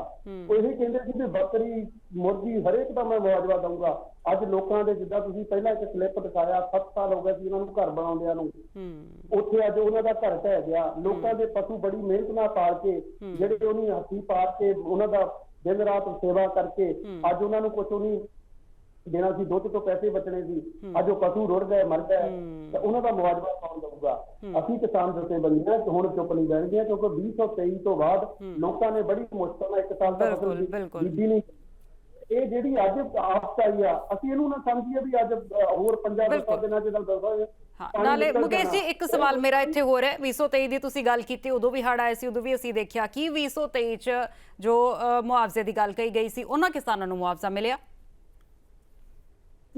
Speaker 4: ਉਹ ਇਹੀ ਕਹਿੰਦੇ ਸੀ ਵੀ ਬੱਕਰੀ ਮੁਰਗੀ ਹਰੇਕ ਦਾ ਮੈਂ ਮੁਆਵਜ਼ਾ ਦਊਂਗਾ। ਅੱਜ ਲੋਕਾਂ ਦੇ ਜਿੱਦਾਂ ਤੁਸੀਂ ਪਹਿਲਾਂ ਇੱਕ ਕਲਿੱਪ ਦਿਖਾਇਆ 7 ਸਾਲ ਹੋ ਗਏ ਸੀ ਉਹਨਾਂ ਨੂੰ ਘਰ ਬਣਾਉਂਦਿਆਂ ਨੂੰ। ਉੱਥੇ ਅੱਜ ਉਹਨਾਂ ਦਾ ਘਰ ਢਹਿ ਗਿਆ। ਲੋਕਾਂ ਦੇ ਪਸ਼ੂ ਬੜੀ ਮਿਹਨਤ ਨਾਲ ਪਾਲ ਕੇ ਜਿਹੜੇ ਉਹਨੀ ਹੱਥੀ ਪਾਲ ਕੇ ਉਹਨਾਂ ਦਾ ਦਿਨ ਰਾਤ ਸੇਵਾ ਕਰਕੇ ਅੱਜ ਉਹਨਾਂ ਨੂੰ ਕੁਝ ਨਹੀਂ ਦੇਣਾ ਸੀ ਦੁੱਧ ਤੋਂ ਪੈਸੇ ਬਚਣੇ ਸੀ। ਅੱਜ ਉਹ ਪਸ਼ੂ ਰੁੜ ਗਏ ਮਰ ਗਏ। ਤਾਂ ਉਹਨਾਂ ਦਾ ਮੁਆਵਜ਼ਾ ਕੌਣ ਦਊਗਾ? ਅਸੀਂ ਕਿਸਾਨ ਜਥੇਬੰਦੀਆਂ ਹੁਣ ਚੁੱਪ ਨਹੀਂ ਬੈਠਦੀਆਂ ਕਿਉਂਕਿ 2023 ਤੋਂ ਬਾਅਦ ਲੋਕਾਂ ਨੇ ਬੜੀ ਮੁਸ਼ਕਲ ਨਾਲ ਇੱਕ ਸਾਲ ਦਾ ਫਸਲ। ਬੀਜੀ। ਨਹੀਂ। ਇਹ ਜਿਹੜੀ ਅੱਜ ਆਫਤ ਆਈ ਆ ਅਸੀਂ ਇਹਨੂੰ ਨਾ ਸਮਝੀਏ ਵੀ ਅੱਜ ਹੋਰ ਪੰਜਾਬ। ਦੇ ਦਿਨਾਂ ਚ ਦੱਸੋ
Speaker 1: ਹਾਂ ਨਾਲੇ ਮੁਕੇਸ਼ ਜੀ ਇੱਕ ਸਵਾਲ ਮੇਰਾ ਇੱਥੇ ਹੋ। ਰਿਹਾ 2023 ਦੀ ਤੁਸੀਂ ਗੱਲ ਕੀਤੀ ਉਦੋਂ ਵੀ ਹੜ ਆਏ ਸੀ ਉਦੋਂ ਵੀ ਅਸੀਂ ਦੇਖਿਆ ਕਿ 2023 ਚ ਜੋ ਮੁਆਵਜ਼ੇ ਦੀ ਗੱਲ ਕਹੀ ਗਈ ਸੀ ਉਹਨਾਂ ਕਿਸਾਨਾਂ ਨੂੰ ਮੁਆਵਜ਼ਾ ਮਿਲਿਆ?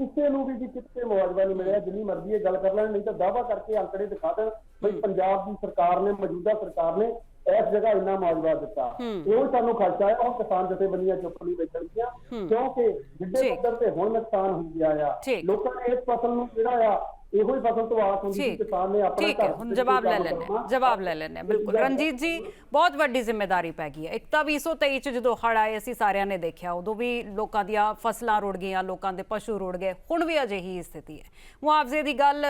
Speaker 4: ਕਿਸੇ ਨੂੰ ਵੀ ਕਿਤੇ ਮੁਆਵਜ਼ਾ ਨਹੀਂ ਮਿਲਿਆ ਜਿੰਨੀ ਮਰਜ਼ੀ ਇਹ ਗੱਲ ਕਰ ਲੈਣ ਨਹੀਂ ਤਾਂ ਦਾਵਾ ਕਰਕੇ ਅੰਕੜੇ ਦਿਖਾ ਦੇਣ। ਬਈ ਪੰਜਾਬ ਦੀ ਸਰਕਾਰ ਨੇ ਮੌਜੂਦਾ ਸਰਕਾਰ ਨੇ ਇਸ ਜਗ੍ਹਾ ਇੰਨਾ ਮੁਆਵਜ਼ਾ ਦਿੱਤਾ। ਇਹੋ ਹੀ ਸਾਨੂੰ ਖਰਚਾ ਹੈ ਉਹ ਕਿਸਾਨ ਜਥੇਬੰਦੀਆਂ ਚੁੱਪ ਨਹੀਂ ਬੈਠਣਗੀਆਂ ਕਿਉਂਕਿ ਜਿੱਡੇ। ਪੱਧਰ ਤੇ ਹੁਣ ਨੁਕਸਾਨ ਹੋ ਗਿਆ ਆ। ਲੋਕਾਂ ਨੇ ਇਸ ਫਸਲ ਨੂੰ ਜਿਹੜਾ ਆ ਇਹੋ ਹੀ ਫਸਲ ਤੋਂ ਆਸ ਹੁੰਦੀ ਸੀ ਕਿਸਾਨ ਨੇ ਆਪਣਾ
Speaker 1: ਠੀਕ ਹੈ ਹੁਣ ਜਵਾਬ ਲੈ ਲੈਣੇ। ਜਵਾਬ ਲੈ ਲੈਣੇ ਬਿਲਕੁਲ। ਰਣਜੀਤ ਜੀ ਬਹੁਤ ਵੱਡੀ ਜ਼ਿੰਮੇਵਾਰੀ ਪੈ ਗਈ ਹੈ। ਇੱਕ ਤਾਂ 2023 ਚ ਜਦੋਂ ਹੜ ਆਏ ਅਸੀਂ ਸਾਰਿਆਂ ਨੇ ਦੇਖਿਆ ਉਦੋਂ ਵੀ ਲੋਕਾਂ ਦੀਆਂ ਫਸਲਾਂ ਰੁੜ ਗਈਆਂ ਲੋਕਾਂ ਦੇ ਪਸ਼ੂ ਰੁੜ ਗਏ ਹੁਣ ਵੀ ਅਜਿਹੀ ਸਥਿਤੀ ਹੈ। ਮੁਆਵਜ਼ੇ ਦੀ ਗੱਲ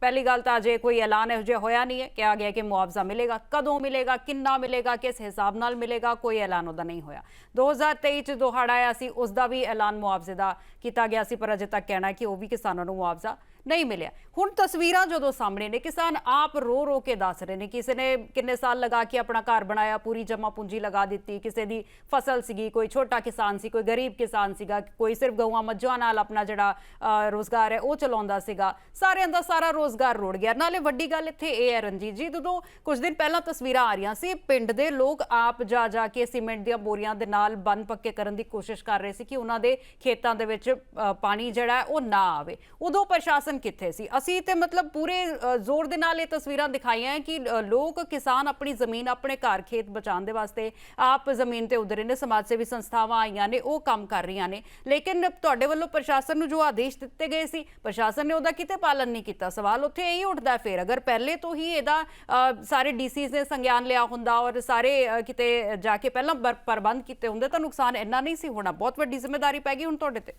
Speaker 1: ਪਹਿਲੀ ਗੱਲ ਤਾਂ ਅਜੇ ਕੋਈ ਐਲਾਨ ਇਹੋ ਜਿਹਾ ਹੋਇਆ ਨਹੀਂ ਹੈ ਕਿਹਾ ਗਿਆ ਕਿ ਮੁਆਵਜ਼ਾ ਮਿਲੇਗਾ ਕਦੋਂ ਮਿਲੇਗਾ ਕਿੰਨਾ ਮਿਲੇਗਾ ਕਿਸ ਹਿਸਾਬ ਨਾਲ ਮਿਲੇਗਾ ਕੋਈ ਐਲਾਨ ਉਹਦਾ ਨਹੀਂ ਹੋਇਆ। 2023 ਚ ਜੋ ਹੜ ਆਇਆ ਸੀ ਉਸ ਦਾ ਵੀ ਐਲਾਨ ਮੁਆਵਜ਼ੇ ਦਾ ਕੀਤਾ ਗਿਆ ਸੀ ਪਰ ਅਜੇ ਤੱਕ ਕਹਿਣਾ ਕਿ ਉਹ ਵੀ ਕਿਸਾਨਾਂ ਨੂੰ ਮੁਆਵਜ਼ਾ ਨਹੀਂ ਮਿਲਿਆ। ਹੁਣ ਤਸਵੀਰਾਂ ਜਦੋਂ ਸਾਹਮਣੇ ਨੇ ਕਿਸਾਨ ਆਪ ਰੋ ਰੋ ਕੇ ਦੱਸ ਰਹੇ ਨੇ ਕਿਸੇ ਨੇ ਕਿੰਨੇ ਸਾਲ ਲਗਾ ਕੇ ਆਪਣਾ ਘਰ ਬਣਾਇਆ ਪੂਰੀ ਜਮਾ ਪੂੰਜੀ ਲਗਾ ਦਿੱਤੀ ਕਿਸੇ ਦੀ ਫਸਲ ਸੀਗੀ ਕੋਈ ਛੋਟਾ ਕਿਸਾਨ ਸੀ ਕੋਈ ਗਰੀਬ ਕਿਸਾਨ ਸੀਗਾ ਕੋਈ ਸਿਰਫ ਗਊਆਂ ਮੱਝਾਂ ਨਾਲ ਆਪਣਾ ਜਿਹੜਾ ਅ, ਰੋਜ਼ਗਾਰ ਹੈ ਉਹ ਚਲਾਉਂਦਾ ਸੀਗਾ। ਸਾਰਿਆਂ ਦਾ ਸਾਰਾ ਰੋਜ਼ਗਾਰ ਰੁੜ ਗਿਆ। ਨਾਲੇ ਵੱਡੀ ਗੱਲ ਇੱਥੇ ਇਹ ਹੈ ਰਣਜੀਤ ਜੀ ਜਦੋਂ ਕੁਝ ਦਿਨ ਪਹਿਲਾਂ ਤਸਵੀਰਾਂ ਆ ਰਹੀਆਂ ਸੀ ਪਿੰਡ ਦੇ ਲੋਕ ਆਪ ਜਾ ਜਾ ਕੇ ਸੀਮੈਂਟ ਦੀਆਂ ਬੋਰੀਆਂ ਦੇ ਨਾਲ ਬੰਨ ਪੱਕੇ ਕਰਨ ਦੀ ਕੋਸ਼ਿਸ਼ ਕਰ ਰਹੇ ਸੀ ਕਿ ਉਹਨਾਂ ਦੇ ਖੇਤਾਂ ਦੇ ਵਿੱਚ ਪਾਣੀ ਜਿਹੜਾ ਉਹ ਨਾ ਆਵੇ। ਉਦੋਂ ਪ੍ਰਸ਼ਾਸਨ ਕਿੱਥੇ ਸੀ? ਅਸੀਂ ਤੇ ਮਤਲਬ ਪੂਰੇ ਜ਼ੋਰ ਦੇ ਨਾਲ ਇਹ ਤਸਵੀਰਾਂ ਦਿਖਾਈਆਂ ਕਿ ਲੋਕ ਕਿਸਾਨ ਆਪਣੀ ਜ਼ਮੀਨ ਆਪਣੇ ਘਰ ਖੇਤ ਬਚਾਉਣ ਦੇ ਵਾਸਤੇ ਆਪ ਜ਼ਮੀਨ ਤੇ ਉਤਰੇ ਨੇ ਸਮਾਜ ਸੇਵੀ ਸੰਸਥਾਵਾਂ ਆਈਆਂ ਨੇ ਉਹ ਕੰਮ ਕਰ ਰਹੀਆਂ ਨੇ। ਲੇਕਿਨ ਤੁਹਾਡੇ ਵੱਲੋਂ ਪ੍ਰਸ਼ਾਸਨ ਨੂੰ ਜੋ ਆਦੇਸ਼ ਦਿੱਤੇ ਗਏ ਸੀ ਪ੍ਰਸ਼ਾਸਨ ਨੇ ਉਹਦਾ ਕਿਤੇ ਪਾਲਣ ਨਹੀਂ ਕੀਤਾ? ਸਵਾਲ ਉੱਥੇ ਇਹੀ ਉੱਠਦਾ ਹੈ ਫਿਰ। ਅਗਰ ਪਹਿਲੇ ਤੋਂ ਹੀ ਇਹਦਾ ਅ, ਸਾਰੇ ਡੀਸੀਜ਼ ਨੇ ਸੰਗਿਆਨ ਲਿਆ ਹੁੰਦਾ ਔਰ ਸਾਰੇ ਕਿਤੇ ਜਾ ਕੇ ਪਹਿਲਾਂ ਬਰ- ਪ੍ਰਬੰਧ ਕੀਤੇ ਹੁੰਦੇ ਤਾਂ ਨੁਕਸਾਨ ਇੰਨਾ ਨਹੀਂ ਸੀ ਹੋਣਾ। ਬਹੁਤ ਵੱਡੀ ਜ਼ਿੰਮੇਵਾਰੀ ਪੈ ਗਈ ਹੁਣ ਤੁਹਾਡੇ ਤੇ।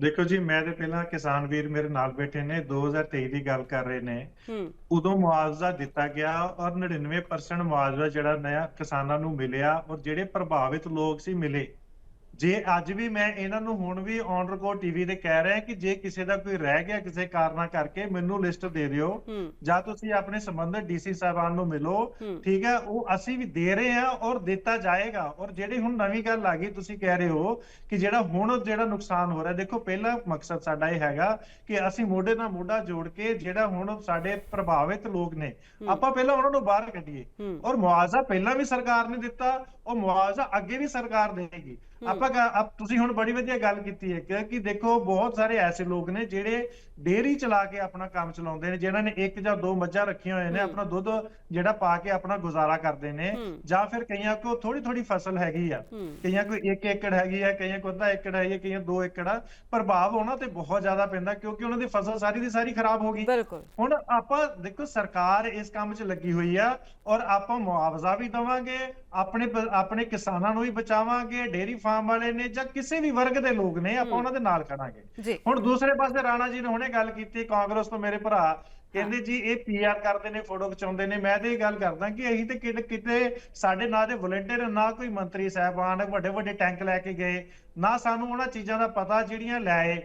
Speaker 2: ਦੇਖੋ ਜੀ ਮੈਂ ਤੇ ਪਹਿਲਾਂ ਕਿਸਾਨ ਵੀਰ ਮੇਰੇ ਨਾਲ ਬੈਠੇ ਨੇ 2023 ਦੀ ਗੱਲ ਕਰ ਰਹੇ ਨੇ।
Speaker 1: ਹੂੰ।
Speaker 2: ਉਦੋਂ ਮੁਆਵਜ਼ਾ ਦਿੱਤਾ ਗਿਆ ਔਰ 99% ਮੁਆਵਜ਼ਾ ਜਿਹੜਾ ਨया ਕਿਸਾਨਾਂ ਨੂੰ ਮਿਲਿਆ ਔਰ ਜਿਹੜੇ ਪ੍ਰਭਾਵਿਤ ਲੋਕ ਸੀ ਮਿਲੇ। ਜੇ ਅੱਜ ਵੀ ਮੈਂ ਇਹਨਾਂ ਨੂੰ ਹੁਣ ਵੀ ਔਨ ਰਿਕਾਰਡ ਟੀਵੀ ਤੇ ਕਹਿ ਰਿਹਾ ਕਿ ਜੇ ਕਿਸੇ ਦਾ ਕੋਈ ਰਹਿ ਗਿਆ ਕਿਸੇ ਕਾਰਨਾ ਕਰਕੇ ਮੈਨੂੰ ਲਿਸਟ ਦੇ ਦਿਓ। ਜਾਂ ਤੁਸੀਂ ਆਪਣੇ ਸੰਬੰਧਿਤ ਡੀਸੀ ਸਾਹਿਬਾਨ ਨੂੰ ਮਿਲੋ। ਠੀਕ ਹੈ ਉਹ ਅਸੀਂ ਵੀ ਦੇ ਰਹੇ ਹਾਂ ਔਰ ਦਿੱਤਾ ਜਾਏਗਾ। ਔਰ ਜਿਹੜੀ ਹੁਣ ਨਵੀਂ ਗੱਲ ਆ ਗਈ ਤੁਸੀਂ ਕਹਿ ਰਹੇ ਹੋ ਕਿ ਜਿਹੜਾ ਹੁਣ ਜਿਹੜਾ ਨੁਕਸਾਨ ਹੋ ਰਿਹਾ ਦੇਖੋ ਪਹਿਲਾ ਮਕਸਦ ਸਾਡਾ ਇਹ ਹੈਗਾ ਕਿ ਅਸੀਂ ਮੋਢੇ ਨਾਲ ਮੋਢਾ ਜੋੜ ਕੇ ਜਿਹੜਾ ਹੁਣ ਸਾਡੇ ਪ੍ਰਭਾਵਿਤ ਲੋਕ ਨੇ ਆਪਾਂ ਪਹਿਲਾਂ ਉਹਨਾਂ ਨੂੰ ਬਾਹਰ ਕੱਢੀਏ। ਔਰ ਮੁਆਵਜ਼ਾ ਪਹਿਲਾਂ ਵੀ ਸਰਕਾਰ ਨੇ ਦਿੱਤਾ ਉਹ ਮੁਆਵਜ਼ਾ ਅੱਗੇ ਵੀ ਸਰਕਾਰ ਦੇਗੀ ਆਪਾਂ ਤੁਸੀਂ ਹੁਣ ਬੜੀ ਵਧੀਆ ਗੱਲ ਕੀਤੀ ਹੈ ਕਿ ਦੇਖੋ ਬਹੁਤ ਸਾਰੇ ਐਸੇ ਲੋਕ ਨੇ ਜਿਹੜੇ ਡੇਅਰੀ ਚਲਾ ਕੇ ਆਪਣਾ ਕੰਮ ਚਲਾਉਂਦੇ ਨੇ ਜਿਨ੍ਹਾਂ ਨੇ ਇੱਕ ਜਾਂ ਦੋ ਮੱਝਾਂ ਰੱਖੀਆਂ ਹੋਏ ਨੇ ਆਪਣਾ ਦੁੱਧ ਜਿਹੜਾ ਪਾ ਕੇ ਆਪਣਾ ਗੁਜ਼ਾਰਾ ਕਰਦੇ ਨੇ
Speaker 1: ਹੂੰ।
Speaker 2: ਜਾਂ ਫਿਰ ਕਈਆਂ ਕੋ ਥੋੜੀ ਥੋੜੀ ਫਸਲ ਹੈਗੀ ਆ।
Speaker 1: ਹੂੰ।
Speaker 2: ਕਈਆਂ ਕੋ 1 ਏਕੜ ਹੈਗੀ ਆ ਕਈਆਂ ਕੋ ਅੱਧਾ ਏਕੜ ਆ ਕਈਆਂ 2 ਏਕੜ ਆ ਪ੍ਰਭਾਵ ਉਹਨਾਂ ਤੇ ਬਹੁਤ ਜ਼ਿਆਦਾ ਪੈਂਦਾ ਕਿਉਂਕਿ ਉਹਨਾਂ ਦੀ ਫਸਲ ਸਾਰੀ ਦੀ ਸਾਰੀ ਖਰਾਬ ਹੋ ਗਈ। ਹੁਣ ਆਪਾਂ ਦੇਖੋ ਸਰਕਾਰ ਇਸ ਕੰਮ 'ਚ ਲੱਗੀ ਹੋਈ ਆ ਔਰ ਆਪਾਂ ਮੁਆਵਜ਼ਾ ਵੀ ਦਵਾਂਗੇ ਆਪਣੇ ਆਪਣੇ ਕਿਸਾਨਾਂ ਨੂੰ ਵੀ ਬਚਾਵਾਂਗੇ ਫਾਰਮ ਆਵਾਮ ਵਾਲੇ ਨੇ ਜਾਂ ਕਿਸੇ ਵੀ ਵਰਗ ਦੇ ਲੋਕ ਨੇ ਆਪਾਂ ਉਹਨਾਂ ਦੇ ਨਾਲ ਖੜਾਂਗੇ। ਹੁਣ ਦੂਸਰੇ ਪਾਸੇ ਰਾਣਾ ਜੀ ਨੇ ਹੁਣੇ ਗੱਲ ਕੀਤੀ ਕਾਂਗਰਸ ਤੋਂ ਮੇਰੇ ਭਰਾ ਕਹਿੰਦੇ ਜੀ ਇਹ ਪੀਆਰ ਕਰਦੇ ਨੇ ਫੋਟੋ ਖਿਚਾਉਂਦੇ ਨੇ ਮੈਂ ਤੇ ਇਹ ਗੱਲ ਕਰਦਾ ਕਿ ਅਸੀਂ ਤੇ ਕਿਤੇ ਕਿਤੇ ਸਾਡੇ ਨਾਂ ਦੇ ਵਲੰਟੀਅਰ ਨਾ ਕੋਈ ਮੰਤਰੀ ਸਾਹਿਬਾਨ ਵੱਡੇ ਵੱਡੇ ਟੈਂਕ ਲੈ ਕੇ ਗਏ ਨਾ ਸਾਨੂੰ ਉਹਨਾਂ ਚੀਜ਼ਾਂ ਦਾ ਪਤਾ ਜਿਹੜੀਆਂ ਲਿਆਏ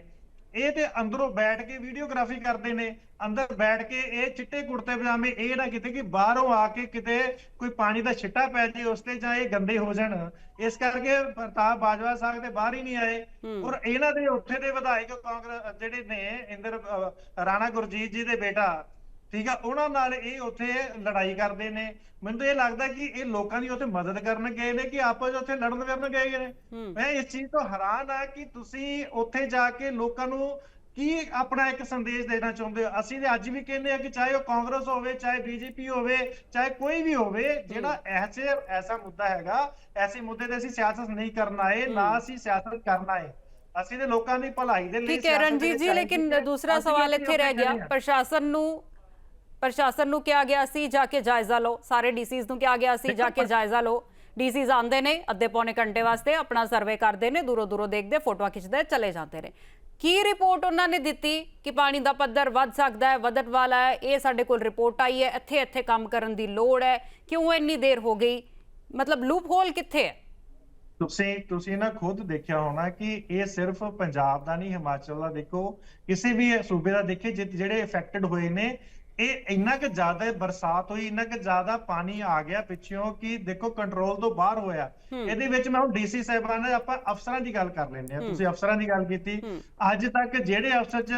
Speaker 2: ਇਹ ਤੇ ਅੰਦਰੋਂ ਬੈਠ ਕੇ ਵੀਡੀਓਗ੍ਰਾਫੀ ਕਰਦੇ ਨੇ ਅੰਦਰ ਬੈਠ ਕੇ ਇਹ ਚਿੱਟੇ ਕੁੜਤੇ ਪਜਾਮੇ ਇਹ ਨਾ ਕਿਤੇ ਕਿ ਬਾਹਰੋਂ ਆ ਕੇ ਕਿਤੇ ਕੋਈ ਪਾਣੀ ਦਾ ਛਿੱਟਾ ਪੈ ਜੇ ਉਸ ਤੇ ਜਾਂ ਇਹ ਗੰਦੇ ਹੋ ਜਾਣ। ਇਸ ਕਰਕੇ ਪ੍ਰਤਾਪ ਬਾਜਵਾ ਸਾਹਿਬ ਤੇ ਬਾਹਰ ਹੀ ਨਹੀਂ ਆਏ। ਔਰ ਇਹਨਾਂ ਦੇ ਉੱਥੇ ਦੇ ਵਿਧਾਇਕ ਕਾਂਗਰਸ ਜਿਹੜੇ ਨੇ ਇੰਦਰ ਰਾਣਾ ਗੁਰਜੀਤ ਜੀ ਦੇ ਬੇਟਾ ਠੀਕ ਆ ਉਹਨਾਂ ਨਾਲ ਇਹ ਉੱਥੇ ਲੜਾਈ ਕਰਦੇ ਨੇ। ਮੈਨੂੰ ਤਾਂ ਇਹ ਲੱਗਦਾ ਕਿ ਇਹ ਲੋਕਾਂ ਦੀ ਉੱਥੇ ਮਦਦ ਕਰਨ ਗਏ ਨੇ ਕਿ ਆਪਸ ਉੱਥੇ ਲੜਨ ਕਰਨ ਗਏ ਨੇ। ਮੈਂ ਇਸ ਚੀਜ਼ ਤੋਂ ਹੈਰਾਨ ਆ ਕਿ ਤੁਸੀਂ ਉੱਥੇ ਜਾ ਕੇ ਲੋਕਾਂ ਨੂੰ ਕੀ ਆਪਣਾ ਇੱਕ ਸੰਦੇਸ਼ ਦੇਣਾ ਚਾਹੁੰਦੇ ਹੋ? ਅਸੀਂ ਤੇ ਅੱਜ ਵੀ ਕਹਿੰਦੇ ਆ ਕਿ ਚਾਹੇ ਉਹ ਕਾਂਗਰਸ ਹੋਵੇ ਚਾਹੇ ਬੀਜੇਪੀ ਹੋਵੇ ਚਾਹੇ ਕੋਈ ਵੀ ਹੋਵੇ ਜਿਹੜਾ ਐਸੇ ਐਸਾ ਮੁੱਦਾ ਹੈਗਾ ਐਸੇ ਮੁੱਦੇ ਤੇ ਅਸੀਂ ਸਿਆਸਤ ਨਹੀਂ ਕਰਨ ਆਏ ਨਾ ਅਸੀਂ ਸਿਆਸਤ ਕਰਨ ਆਏ। ਅਸੀਂ ਤੇ ਲੋਕਾਂ ਦੀ ਭਲਾਈ ਦੇ ਲਈ
Speaker 1: ਠੀਕ ਹੈ ਰਣਜੀਤ ਜੀ ਲੇਕਿਨ। ਦੂਸਰਾ ਸਵਾਲ ਇੱਥੇ ਰਹਿ ਗਿਆ।
Speaker 2: ਹਾਂ।
Speaker 1: ਪ੍ਰਸ਼ਾਸਨ ਨੂੰ ਪ੍ਰਸ਼ਾਸਨ ਨੂੰ ਕਿਹਾ ਗਿਆ ਸੀ ਜਾ ਕੇ ਜਾਇਜ਼ਾ ਲਓ। ਸਾਰੇ ਡੀਸੀਜ਼ ਨੂੰ ਕਿਹਾ ਗਿਆ ਸੀ ਜਾ ਕੇ ਜਾਇਜ਼ਾ ਲਓ। ਡੀਸੀਜ਼ ਆਉਂਦੇ ਨੇ ਅੱਧੇ ਪੌਣੇ ਘੰਟੇ ਵਾਸਤੇ ਆਪਣਾ ਸਰਵੇ ਕਰਦੇ ਨੇ ਦੂਰੋਂ ਦੂਰੋਂ ਦੇਖਦੇ ਫੋਟੋਆਂ ਖਿੱਚਦੇ ਚਲੇ ਜਾਂਦੇ ਨੇ। ਕੀ ਰਿਪੋਰਟ ਉਹਨਾਂ ਨੇ ਦਿੱਤੀ ਕਿ ਪਾਣੀ ਦਾ ਪੱਧਰ ਵੱਧ ਸਕਦਾ ਹੈ, ਵਧਣ ਵਾਲਾ ਹੈ? ਇਹ ਸਾਡੇ ਕੋਲ ਰਿਪੋਰਟ ਆਈ ਹੈ। ਇੱਥੇ ਇੱਥੇ ਕੰਮ ਕਰਨ ਦੀ ਲੋੜ ਹੈ। ਕਿਉਂ ਇੰਨੀ ਦੇਰ ਹੋ ਗਈ? ਮਤਲਬ ਲੂਪ ਹੋਲ ਕਿੱਥੇ ਹੈ?
Speaker 2: ਤੁਸੀਂ ਤੁਸੀਂ ਨਾ ਖੁਦ ਦੇਖਿਆ ਹੋਣਾ ਕਿ ਇਹ ਸਿਰਫ ਪੰਜਾਬ ਦਾ ਨਹੀਂ, ਹਿਮਾਚਲ ਦਾ ਦੇਖੋ। ਕਿਸੇ ਵੀ ਸੂਬੇ ਦਾ ਦੇਖੇ, ਜਿ- ਜਿਹੜੇ ਅਫੈਕਟਡ ਹੋਏ ਨੇ ਇਹ ਇੰਨਾ ਕਿ ਜ਼ਿਆਦਾ ਬਰਸਾਤ ਹੋਈ ਇੰਨਾ ਕਿ ਜ਼ਿਆਦਾ ਪਾਣੀ ਆ ਗਿਆ ਪਿੱਛੋਂ ਕਿ ਦੇਖੋ ਕੰਟਰੋਲ ਤੋਂ ਬਾਹਰ ਹੋਇਆ। ਇਹਦੇ ਵਿੱਚ ਮੈਂ ਹੁਣ ਡੀਸੀ ਸਾਹਿਬਾਨ ਨਾਲ ਆਪਾਂ ਅਫਸਰਾਂ ਦੀ ਗੱਲ ਕਰ ਲੈਂਦੇ ਆ ਤੁਸੀਂ ਅਫਸਰਾਂ ਦੀ ਗੱਲ ਕੀਤੀ। ਅੱਜ ਤੱਕ ਜਿਹੜੇ ਅਫਸਰ ਚ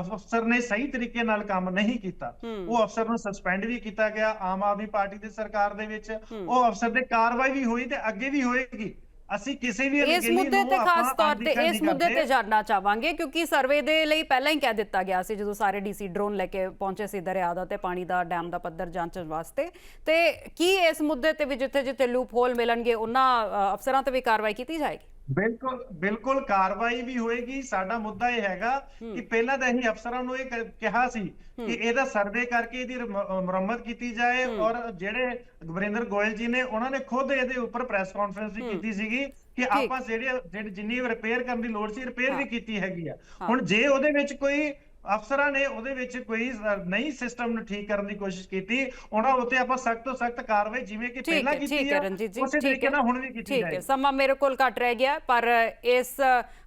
Speaker 2: ਅਫਸਰ ਨੇ ਸਹੀ ਤਰੀਕੇ ਨਾਲ ਕੰਮ ਨਹੀਂ ਕੀਤਾ। ਉਹ ਅਫਸਰ ਨੂੰ ਸਸਪੈਂਡ ਵੀ ਕੀਤਾ ਗਿਆ ਆਮ ਆਦਮੀ ਪਾਰਟੀ ਦੀ ਸਰਕਾਰ ਦੇ ਵਿੱਚ। ਉਹ ਅਫਸਰ ਦੇ ਕਾਰਵਾਈ ਵੀ ਹੋਈ ਤੇ ਅੱਗੇ ਵੀ ਹੋਏਗੀ ਅਸੀਂ ਕਿਸੇ ਵੀ
Speaker 1: ਇਸ ਮੁੱਦੇ ਤੇ ਖਾਸ ਤੌਰ ਤੇ ਇਸ ਮੁੱਦੇ ਤੇ। ਜਾਣਨਾ ਚਾਹਾਂਗੇ ਕਿਉਂਕਿ ਸਰਵੇ ਦੇ ਲਈ ਪਹਿਲਾਂ ਹੀ ਕਹਿ ਦਿੱਤਾ ਗਿਆ ਸੀ ਜਦੋਂ ਸਾਰੇ ਡੀਸੀ ਡਰੋਨ ਲੈ ਕੇ ਪਹੁੰਚੇ ਸੀ ਦਰਿਆ ਦਾ ਤੇ ਪਾਣੀ ਦਾ ਡੈਮ ਦਾ ਪੱਧਰ ਜਾਂਚਣ ਵਾਸਤੇ ਤੇ ਕੀ ਇਸ ਮੁੱਦੇ ਤੇ ਵੀ ਜਿੱਥੇ ਜਿੱਥੇ ਲੂਪ ਹੋਲ ਮਿਲਣਗੇ ਉਹਨਾਂ ਅਫਸਰਾਂ ਤੇ ਵੀ ਕਾਰਵਾਈ ਕੀਤੀ ਜਾਏਗੀ
Speaker 2: ਬਿਲਕੁਲ ਬਿਲਕੁਲ ਕਾਰਵਾਈ ਵੀ ਹੋਏਗੀ। ਸਾਡਾ ਮੁੱਦਾ ਇਹ ਹੈਗਾ ਕਿ ਪਹਿਲਾਂ ਤਾਂ ਅਸੀਂ ਅਫਸਰਾਂ ਨੂੰ ਇਹ ਕਿਹਾ ਸੀ ਕਿ ਇਹਦਾ ਸਰਵੇ ਕਰਕੇ ਇਹਦੀ ਮੁਰੰਮਤ ਕੀਤੀ ਜਾਏ ਔਰ ਜਿਹੜੇ ਗੁਰਿੰਦਰ ਗੋਇਲ ਜੀ ਨੇ ਉਹਨਾਂ ਨੇ ਖੁਦ ਇਹਦੇ ਉੱਪਰ ਪ੍ਰੈਸ ਕਾਨਫਰੰਸ ਵੀ ਕੀਤੀ ਸੀਗੀ ਕਿ ਆਪਾਂ ਜਿਹੜੇ ਜਿਹੜੇ ਜਿੰਨੀ ਰਿਪੇਅਰ ਕਰਨ ਦੀ ਲੋੜ ਸੀ ਰਿਪੇਅਰ ਵੀ ਕੀਤੀ ਹੈਗੀ ਆ। ਹੁਣ ਜੇ ਉਹਦੇ ਵਿੱਚ ਕੋਈ ਅਫਸਰਾਂ ਨੇ ਉਹਦੇ ਵਿੱਚ ਕੋਈ ਨਹੀਂ ਸਿਸਟਮ ਨੂੰ ਠੀਕ ਕਰਨ ਦੀ ਕੋਸ਼ਿਸ਼ ਕੀਤੀ। ਉਹਨਾਂ ਉੱਤੇ ਆਪਾਂ ਸਖਤ ਤੋਂ ਸਖਤ ਕਾਰਵਾਈ ਜਿਵੇਂ ਕਿ ਪਹਿਲਾਂ ਕੀਤੀ
Speaker 1: ਹੈ
Speaker 2: ਉਸੇ
Speaker 1: ਠੀਕ
Speaker 2: ਤਰੀਕੇ
Speaker 1: ਹੈ।
Speaker 2: ਨਾਲ ਹੁਣ ਵੀ ਕੀਤੀ
Speaker 1: ਠੀਕ ਹੈ
Speaker 2: ਜਾਏ
Speaker 1: ਸਮਾਂ ਮੇਰੇ ਕੋਲ ਘੱਟ ਰਹਿ ਗਿਆ ਪਰ ਇਸ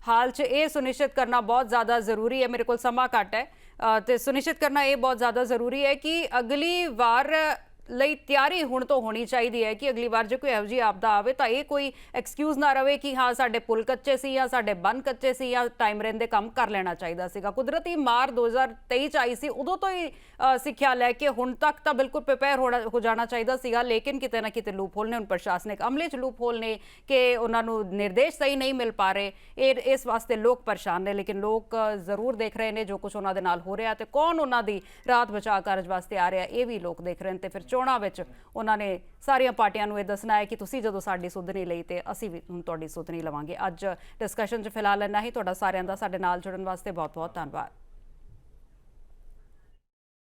Speaker 1: ਹਾਲ 'ਚ ਇਹ ਸੁਨਿਸ਼ਚਿਤ ਕਰਨਾ ਬਹੁਤ ਜ਼ਿਆਦਾ ਜ਼ਰੂਰੀ ਹੈ ਮੇਰੇ ਕੋਲ ਸਮਾਂ ਘੱਟ ਹੈ। ਤੇ ਸੁਨਿਸ਼ਚਿਤ ਕਰਨਾ ਇਹ ਬਹੁਤ ਜ਼ਿਆਦਾ ਜ਼ਰੂਰੀ ਹੈ ਕਿ ਅਗਲੀ ਵਾਰ ਲਈ ਤਿਆਰੀ ਹੁਣ ਤੋਂ ਹੋਣੀ ਚਾਹੀਦੀ ਹੈ ਕਿ ਅਗਲੀ ਵਾਰ ਜੇ ਕੋਈ ਇਹੋ ਜਿਹੀ ਆਪਦਾ ਆਵੇ ਤਾਂ ਇਹ ਕੋਈ ਐਕਸਕਿਊਜ਼ ਨਾ ਰਵੇ ਕਿ ਹਾਂ, ਸਾਡੇ ਪੁਲ ਕੱਚੇ ਸੀ ਜਾਂ ਸਾਡੇ ਬੰਨ ਕੱਚੇ ਸੀ ਜਾਂ ਟਾਈਮ ਰਹਿੰਦੇ ਕੰਮ ਕਰ ਲੈਣਾ ਚਾਹੀਦਾ ਸੀਗਾ। ਕੁਦਰਤੀ ਮਾਰ 2023 ਚ ਆਈ ਸੀ, ਉਦੋਂ ਤੋਂ ਹੀ ਸਿੱਖਿਆ ਲੈ ਕੇ ਹੁਣ ਤੱਕ ਤਾਂ ਬਿਲਕੁਲ ਪ੍ਰਿਪੇਅਰ ਹੋਣਾ, ਹੋ ਜਾਣਾ ਚਾਹੀਦਾ ਸੀਗਾ, ਲੇਕਿਨ ਕਿਤੇ ਨਾ ਕਿਤੇ ਲੂਪ ਹੋਲ ਨੇ, ਹੁਣ ਪ੍ਰਸ਼ਾਸਨਿਕ ਅਮਲੇ 'ਚ ਲੂਪ ਹੋਲ ਨੇ ਕਿ ਉਹਨਾਂ ਨੂੰ ਨਿਰਦੇਸ਼ ਸਹੀ ਨਹੀਂ ਮਿਲ ਪਾ ਰਹੇ। ਇਹ, ਇਸ ਵਾਸਤੇ ਲੋਕ ਪਰੇਸ਼ਾਨ ਨੇ, ਲੇਕਿਨ ਲੋਕ ਜ਼ਰੂਰ ਦੇਖ ਰਹੇ ਨੇ ਜੋ ਕੁਝ ਉਹਨਾਂ ਦੇ ਨਾਲ ਹੋ ਰਿਹਾ ਤੇ ਕੌਣ ਉਹਨਾਂ ਦੀ ਰਾਤ ਬਚਾਅ ਕਾਰਜ ਵਾਸਤੇ ਆ ਰਿਹਾ, ਇਹ ਵੀ ਲੋਕ ਦੇਖ ਰਹੇ ਨੇ ਤੇ ਫਿਰ ਚੋਣਾਂ ਵਿੱਚ ਉਹਨਾਂ ਨੇ ਸਾਰੀਆਂ ਪਾਰਟੀਆਂ ਨੂੰ ਇਹ ਦੱਸਣਾ ਹੈ ਕਿ ਤੁਸੀਂ ਜਦੋਂ ਸਾਡੀ ਸੁਧ ਨਹੀਂ ਲਈ ਤੇ ਅਸੀਂ ਵੀ ਹੁਣ ਤੁਹਾਡੀ ਸੁਧ ਨਹੀਂ ਲਵਾਂਗੇ। ਅੱਜ ਡਿਸਕਸ਼ਨ 'ਚ ਫਿਲਹਾਲ ਇੰਨਾ ਹੀ। ਤੁਹਾਡਾ ਸਾਰਿਆਂ ਦਾ ਸਾਡੇ ਨਾਲ ਜੁੜਨ ਵਾਸਤੇ ਬਹੁਤ ਬਹੁਤ ਧੰਨਵਾਦ।